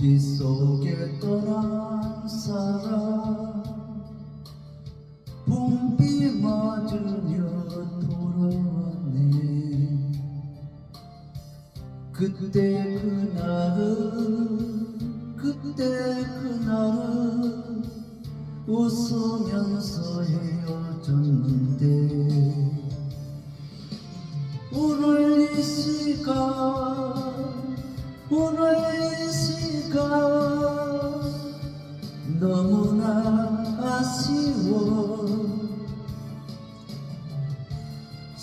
봄비 속에 떠난 사람 봄비 맞으며 돌아왔네. 그때 그날은 그때 그날은 웃으면서 헤어졌는데 오늘 이 시간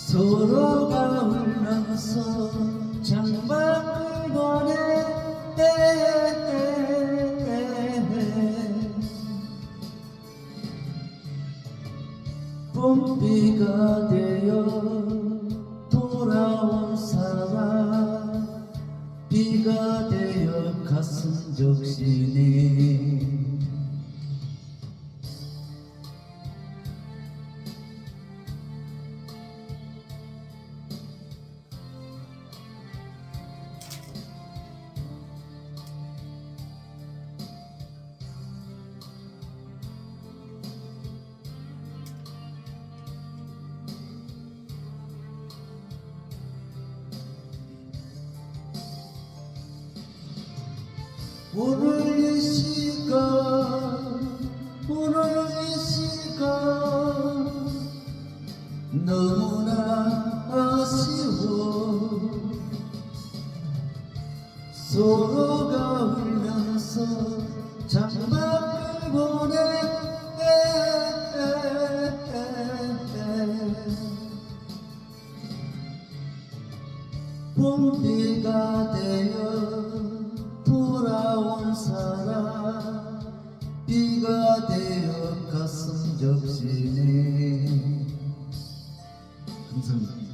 서로가 울면서 창밖을 보내 봄비가 되어 돌아온 사람. 비가 되어 가슴 적시네 오늘 이 시간 오늘 이 시간 너무나 아쉬워. 서로가 울면서 창밖을 보내. 봄비가 되어 돌아온 사람 비가 되어 가슴 적시네. 감사합니다